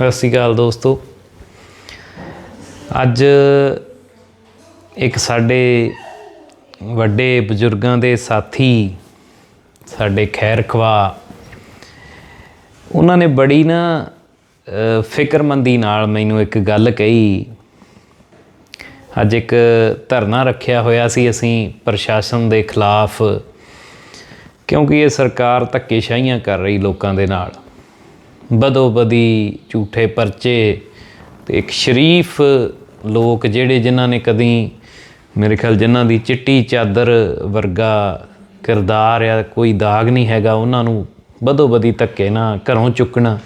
ਸਤਿ ਸ਼੍ਰੀ ਅਕਾਲ ਦੋਸਤੋ। ਅੱਜ ਇੱਕ ਸਾਡੇ ਵੱਡੇ ਬਜ਼ੁਰਗਾਂ ਦੇ ਸਾਥੀ, ਸਾਡੇ ਖੈਰ ਖਵਾ ਉਹਨਾਂ ਨੇ ਬੜੀ ਨਾ ਫਿਕਰਮੰਦੀ ਨਾਲ ਮੈਨੂੰ ਇੱਕ ਗੱਲ ਕਹੀ। ਅੱਜ ਇੱਕ ਧਰਨਾ ਰੱਖਿਆ ਹੋਇਆ ਸੀ ਅਸੀਂ ਪ੍ਰਸ਼ਾਸਨ ਦੇ ਖਿਲਾਫ, ਕਿਉਂਕਿ ਇਹ ਸਰਕਾਰ ਧੱਕੇਸ਼ਾਹੀਆਂ ਕਰ ਰਹੀ ਲੋਕਾਂ ਦੇ ਨਾਲ। ਬਦੋ ਬਦੀ ਝੂਠੇ ਪਰਚੇ ਤੇ ਇੱਕ ਸ਼ਰੀਫ ਲੋਕ ਜਿਹੜੇ ਜਿਨ੍ਹਾਂ ਨੇ ਕਦੀ ਮੇਰੇ ਖਿਆਲ ਜਿਨ੍ਹਾਂ ਦੀ ਚਿੱਟੀ ਚਾਦਰ ਵਰਗਾ ਕਿਰਦਾਰ ਆ, ਕੋਈ ਦਾਗ ਨਹੀਂ ਹੈਗਾ, ਉਹਨਾਂ ਨੂੰ ਬਦੋ ਬਦੀ ਧੱਕੇ ਨਾ, ਘਰੋਂ ਚੁੱਕਣਾ,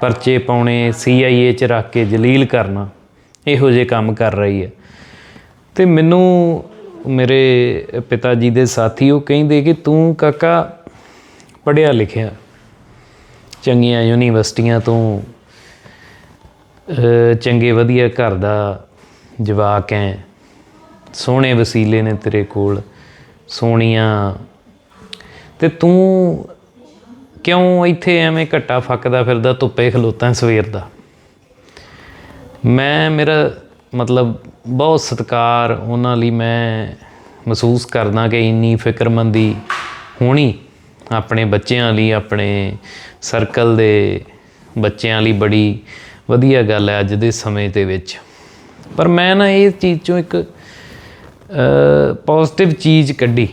ਪਰਚੇ ਪਾਉਣੇ ਸੀਆਈਏ ਚ ਰੱਖ ਕੇ ਜਲੀਲ ਕਰਨਾ, ਇਹੋ ਜਿਹੇ ਕੰਮ ਕਰ ਰਹੀ ਹੈ। ਤੇ ਮੈਨੂੰ ਮੇਰੇ ਪਿਤਾ ਜੀ ਦੇ ਸਾਥੀ ਉਹ ਕਹਿੰਦੇ ਕਿ ਤੂੰ ਕਾਕਾ ਪੜ੍ਹਿਆ ਲਿਖਿਆ ਚੰਗੀਆਂ ਯੂਨੀਵਰਸਿਟੀਆਂ ਤੋਂ ਚੰਗੇ ਵਧੀਆ ਘਰ ਦਾ ਜਵਾਕ ਹੈ ਸੋਹਣੇ ਵਸੀਲੇ ਨੇ ਤੇਰੇ ਕੋਲ, ਸੋਹਣੀਆਂ। ਤੇ ਤੂੰ ਕਿਉਂ ਇੱਥੇ ਐਵੇਂ ਘੱਟਾ ਫੱਕਦਾ ਫਿਰਦਾ, ਧੁੱਪੇ ਖਲੋਤਾ ਸਵੇਰ ਦਾ? ਮੈਂ, ਮੇਰਾ ਮਤਲਬ ਬਹੁਤ ਸਤਿਕਾਰ, ਉਹਨਾਂ ਲਈ ਮੈਂ ਮਹਿਸੂਸ ਕਰਦਾ ਕਿ ਇੰਨੀ ਫਿਕਰਮੰਦੀ ਹੋਣੀ। ਆਪਣੇ ਬੱਚਿਆਂ ਲਈ, ਆਪਣੇ ਸਰਕਲ ਦੇ ਬੱਚਿਆਂ ਲਈ ਬੜੀ ਵਧੀਆ ਗੱਲ ਹੈ ਅੱਜ ਦੇ ਸਮੇਂ ਦੇ ਵਿੱਚ। ਪਰ ਮੈਂ ਨਾ ਇਹ ਚੀਜ਼ ਚੋਂ ਇੱਕ ਪੋਜ਼ਿਟਿਵ ਚੀਜ਼ ਕੱਢੀ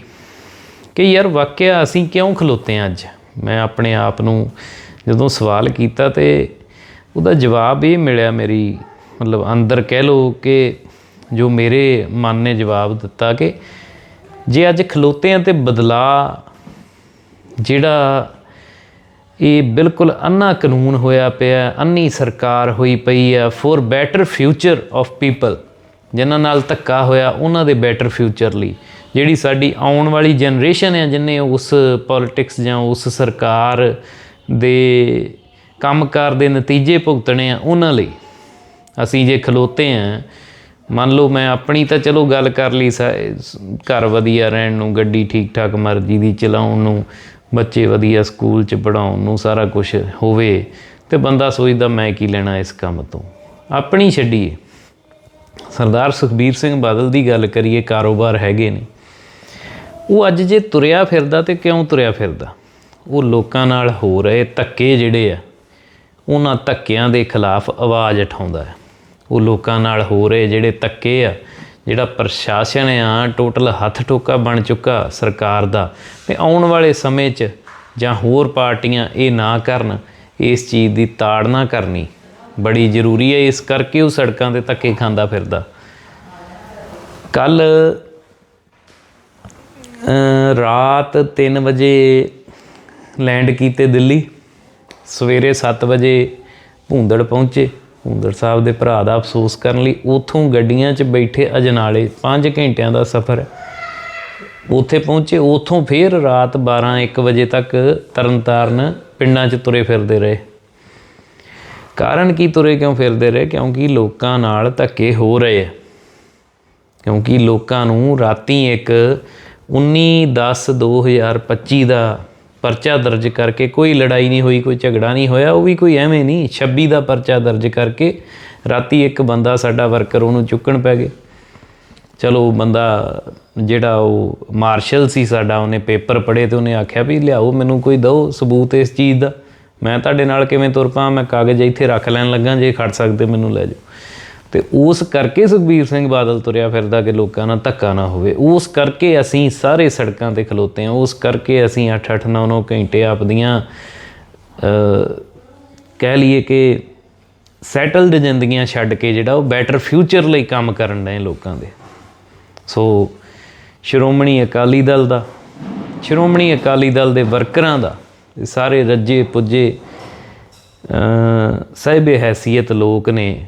ਕਿ ਯਾਰ ਵਾਕਿਆ ਅਸੀਂ ਕਿਉਂ ਖਲੋਤੇ ਹਾਂ ਅੱਜ? ਮੈਂ ਆਪਣੇ ਆਪ ਨੂੰ ਜਦੋਂ ਸਵਾਲ ਕੀਤਾ ਤੇ ਉਹਦਾ ਜਵਾਬ ਇਹ ਮਿਲਿਆ ਮੇਰੀ, ਮਤਲਬ ਅੰਦਰ ਕਹਿ ਲਓ ਕਿ ਜੋ ਮੇਰੇ ਮਨ ਨੇ ਜਵਾਬ ਦਿੱਤਾ ਕਿ ਜੇ ਅੱਜ ਖਲੋਤੇ ਆ ਤੇ ਬਦਲਾ ਜਿਹੜਾ ਇਹ ਬਿਲਕੁਲ ਅੰਨਾ ਕਾਨੂੰਨ ਹੋਇਆ ਪਿਆ, ਅੰਨੀ ਸਰਕਾਰ ਹੋਈ ਪਈ ਆ for better future of people ਜਿਨ੍ਹਾਂ ਨਾਲ ਧੱਕਾ ਹੋਇਆ, ਉਹਨਾਂ ਦੇ ਬੈਟਰ ਫਿਊਚਰ ਲਈ। ਜਿਹੜੀ ਸਾਡੀ ਆਉਣ ਵਾਲੀ ਜਨਰੇਸ਼ਨ ਹੈ, ਜਿਨੇ ਉਸ ਪੋਲਿਟਿਕਸ ਜਾਂ ਉਸ ਸਰਕਾਰ ਦੇ ਕੰਮਕਾਰ ਦੇ ਨਤੀਜੇ ਭੁਗਤਣੇ ਆ, ਉਹਨਾਂ ਲਈ। ਅਸੀਂ ਜੇ ਖਲੋਤੇ ਆ, ਮੰਨ ਲਓ ਮੈਂ ਆਪਣੀ ਤਾਂ ਚਲੋ ਗੱਲ ਕਰ ਲਈ ਸਾ- ਘਰ ਵਧੀਆ ਰਹਿਣ ਨੂੰ, ਗੱਡੀ ਠੀਕ ਠਾਕ ਮਰਜ਼ੀ ਦੀ ਚਲਾਉਣ ਨੂੰ ਬੱਚੇ ਵਧੀਆ ਸਕੂਲ ਚ ਪੜਾਉਣ ਨੂੰ ਸਾਰਾ ਕੁਝ ਹੋਵੇ ਤੇ ਬੰਦਾ ਸੋਚਦਾ, ਮੈਂ ਕੀ ਲੈਣਾ ਇਸ ਕੰਮ ਤੋਂ? ਆਪਣੀ ਛੱਡੀਏ ਸਰਦਾਰ ਸੁਖਬੀਰ ਸਿੰਘ ਬਾਦਲ ਦੀ ਗੱਲ ਕਰੀਏ, ਕਾਰੋਬਾਰ ਹੈਗੇ ਨੇ। ਉਹ ਅੱਜ ਜੇ ਤੁਰਿਆ ਫਿਰਦਾ ਤੇ ਕਿਉਂ ਤੁਰਿਆ ਫਿਰਦਾ? ਉਹ ਲੋਕਾਂ ਨਾਲ ਹੋ ਰਹੇ ਧੱਕੇ ਜਿਹੜੇ ਆ, ਉਹਨਾਂ ਧੱਕਿਆਂ ਦੇ ਖਿਲਾਫ ਆਵਾਜ਼ ਉਠਾਉਂਦਾ ਹੈ। ਉਹ ਲੋਕਾਂ ਨਾਲ ਹੋ ਰਹੇ ਜਿਹੜੇ ਧੱਕੇ ਆ ਜਿਹੜਾ ਪ੍ਰਸ਼ਾਸਨ ਆ ਟੋਟਲ ਹੱਥ ਟੋਕਾ ਬਣ ਚੁੱਕਾ ਸਰਕਾਰ ਦਾ ਤੇ ਆਉਣ ਵਾਲੇ ਸਮੇਂ 'ਚ ਜਾਂ ਹੋਰ ਪਾਰਟੀਆਂ ਇਹ ਨਾ ਕਰਨ, ਇਸ ਚੀਜ਼ ਦੀ ਤਾੜਨਾ ਕਰਨੀ। ਬੜੀ ਜ਼ਰੂਰੀ ਹੈ ਇਸ ਕਰਕੇ ਉਹ ਸੜਕਾਂ ਤੇ ਧੱਕੇ ਖਾਂਦਾ ਫਿਰਦਾ। ਕੱਲ ਰਾਤ 3 ਵਜੇ ਲੈਂਡ ਕੀਤੇ ਦਿੱਲੀ, ਸਵੇਰੇ 7 ਵਜੇ ਭੂੰਦੜ ਪਹੁੰਚੇ। ਹੁੰਦਰ ਸਾਹਿਬ ਦੇ ਭਰਾ ਦਾ ਅਫਸੋਸ ਕਰਨ ਲਈ ਉਥੋਂ ਗੱਡੀਆਂ 'ਚ ਬੈਠੇ ਅਜਨਾਲੇ 5 ਘੰਟਿਆਂ ਦਾ ਸਫ਼ਰ। ਉੱਥੇ ਪਹੁੰਚੇ, ਉਥੋਂ ਫੇਰ ਰਾਤ 12 1 ਵਜੇ ਤੱਕ ਤਰਨਤਾਰਨ ਪਿੰਡਾਂ 'ਚ ਤੁਰੇ ਫਿਰਦੇ ਰਹੇ। ਕਾਰਨ ਕੀ ਤੁਰੇ ਕਿਉਂ ਫਿਰਦੇ ਰਹੇ? ਕਿਉਂਕਿ ਲੋਕਾਂ ਨਾਲ ਧੱਕੇ ਹੋ ਰਹੇ ਆ। ਕਿਉਂਕਿ ਲੋਕਾਂ ਨੂੰ ਰਾਤੀ ਇੱਕ 19 10 2025 ਦਾ ਪਰਚਾ ਦਰਜ ਕਰਕੇ ਕੋਈ ਲੜਾਈ ਨਹੀਂ ਹੋਈ, ਕੋਈ ਝਗੜਾ ਨਹੀਂ ਹੋਇਆ, ਉਹ ਵੀ ਕੋਈ ਐਵੇਂ ਨਹੀਂ। 26 ਦਾ ਪਰਚਾ ਦਰਜ ਕਰਕੇ ਰਾਤੀ ਇੱਕ ਬੰਦਾ ਸਾਡਾ ਵਰਕਰ ਉਹਨੂੰ ਚੁੱਕਣ ਪੈ ਗਏ ਚਲੋ ਉਹ ਬੰਦਾ ਜਿਹੜਾ ਉਹ ਮਾਰਸ਼ਲ ਸੀ ਸਾਡਾ, ਉਹਨੇ ਪੇਪਰ ਪੜ੍ਹੇ ਤੇ ਉਹਨੇ ਆਖਿਆ ਵੀ ਲਿਆਓ, ਮੈਨੂੰ ਕੋਈ ਦਿਓ ਸਬੂਤ ਇਸ ਚੀਜ਼ ਦਾ। ਮੈਂ ਤੁਹਾਡੇ ਨਾਲ ਕਿਵੇਂ ਤੁਰ ਪਾਂ ਮੈਂ ਕਾਗਜ਼ ਇੱਥੇ ਰੱਖ ਲੈਣ ਲੱਗਾ, ਜੇ ਖੜ ਸਕਦੇ ਮੈਨੂੰ ਲੈ ਜਾਓ। ਤੇ ਉਸ ਕਰਕੇ ਸੁਖਬੀਰ ਸਿੰਘ ਬਾਦਲ ਤੁਰਿਆ ਫਿਰਦਾ ਕਿ ਲੋਕਾਂ ਨਾਲ ਧੱਕਾ ਨਾ ਹੋਵੇ। ਉਸ ਕਰਕੇ ਅਸੀਂ ਸਾਰੇ ਸੜਕਾਂ ਤੇ ਖਲੋਤੇ ਹਾਂ। ਉਸ ਕਰਕੇ ਅਸੀਂ 8 8 9 9 ਘੰਟੇ ਆਪਦੀਆਂ ਕਹਿ ਲਈਏ ਕਿ ਸੈਟਲਡ ਜ਼ਿੰਦਗੀਆਂ ਛੱਡ ਕੇ ਜਿਹੜਾ ਉਹ ਬੈਟਰ ਫਿਊਚਰ ਲਈ ਕੰਮ ਕਰਨ ਡਏ ਲੋਕਾਂ ਦੇ। ਸੋ, ਸ਼੍ਰੋਮਣੀ ਅਕਾਲੀ ਦਲ ਦਾ, ਸ਼੍ਰੋਮਣੀ ਅਕਾਲੀ ਦਲ ਦੇ ਵਰਕਰਾਂ ਦਾ ਸਾਰੇ ਰੱਜੇ ਪੁੱਜੇ ਅ ਸਾਹਿਬੇ ਹੈਸੀਅਤ ਲੋਕ ਨੇ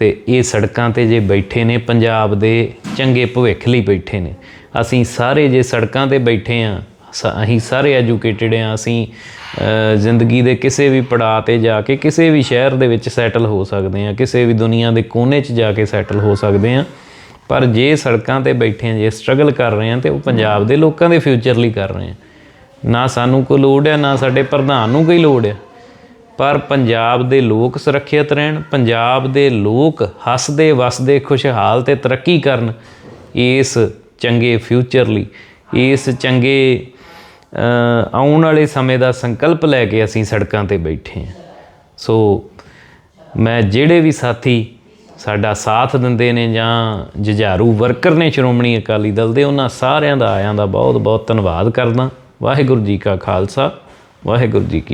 ਤੇ ਇਹ ਸੜਕਾਂ ਤੇ ਜੇ ਬੈਠੇ ਨੇ, ਪੰਜਾਬ ਦੇ ਚੰਗੇ ਭਵਿੱਖ ਲਈ ਬੈਠੇ ਨੇ। ਅਸੀਂ ਸਾਰੇ ਜੇ ਸੜਕਾਂ ਤੇ ਬੈਠੇ ਆ ਅਸੀਂ ਸਾਰੇ ਐਜੂਕੇਟਿਡ ਆ, ਅਸੀਂ ਜ਼ਿੰਦਗੀ ਦੇ ਕਿਸੇ ਵੀ ਪੜਾਅ ਤੇ ਜਾ ਕੇ, ਕਿਸੇ ਵੀ ਸ਼ਹਿਰ ਦੇ ਵਿੱਚ ਸੈਟਲ ਹੋ ਸਕਦੇ ਆ, ਕਿਸੇ ਵੀ ਦੁਨੀਆ ਦੇ ਕੋਨੇ 'ਚ ਜਾ ਕੇ ਸੈਟਲ ਹੋ ਸਕਦੇ ਆ। ਪਰ ਜੇ ਸੜਕਾਂ ਤੇ ਬੈਠੇ ਆ, ਜੇ ਸਟਰਗਲ ਕਰ ਰਹੇ ਆ, ਤੇ ਉਹ ਪੰਜਾਬ ਦੇ ਲੋਕਾਂ ਦੇ ਫਿਊਚਰ ਲਈ ਕਰ ਰਹੇ ਆ। ਨਾ ਸਾਨੂੰ ਕੋਈ ਲੋੜ ਹੈ ਨਾ ਸਾਡੇ ਪ੍ਰਧਾਨ ਨੂੰ ਕੋਈ ਲੋੜ ਹੈ ਪਰ ਪੰਜਾਬ ਦੇ ਲੋਕ ਸੁਰੱਖਿਅਤ ਰਹਿਣ, ਪੰਜਾਬ ਦੇ ਲੋਕ ਹੱਸਦੇ, ਵਸਦੇ, ਖੁਸ਼ਹਾਲ ਤੇ ਤਰੱਕੀ ਕਰਨ ਇਸ ਚੰਗੇ ਫਿਊਚਰ ਲਈ, ਇਸ ਚੰਗੇ ਆਉਣ ਵਾਲੇ ਸਮੇਂ ਦਾ ਸੰਕਲਪ ਲੈ ਕੇ ਅਸੀਂ ਸੜਕਾਂ ਤੇ ਬੈਠੇ ਹਾਂ। ਸੋ ਮੈਂ ਜਿਹੜੇ ਵੀ ਸਾਥੀ ਸਾਡਾ ਸਾਥ ਦਿੰਦੇ ਨੇ ਜਾਂ ਜੁਝਾਰੂ ਵਰਕਰ ਨੇ ਸ਼੍ਰੋਮਣੀ ਅਕਾਲੀ ਦਲ ਦੇ, ਉਹਨਾਂ ਸਾਰਿਆਂ ਦਾ, ਆਇਆਂ ਦਾ ਬਹੁਤ ਬਹੁਤ ਧੰਨਵਾਦ ਕਰਦਾ। ਵਾਹਿਗੁਰੂ ਜੀ ਕਾ ਖਾਲਸਾ, ਵਾਹਿਗੁਰੂ ਜੀ ਕੀ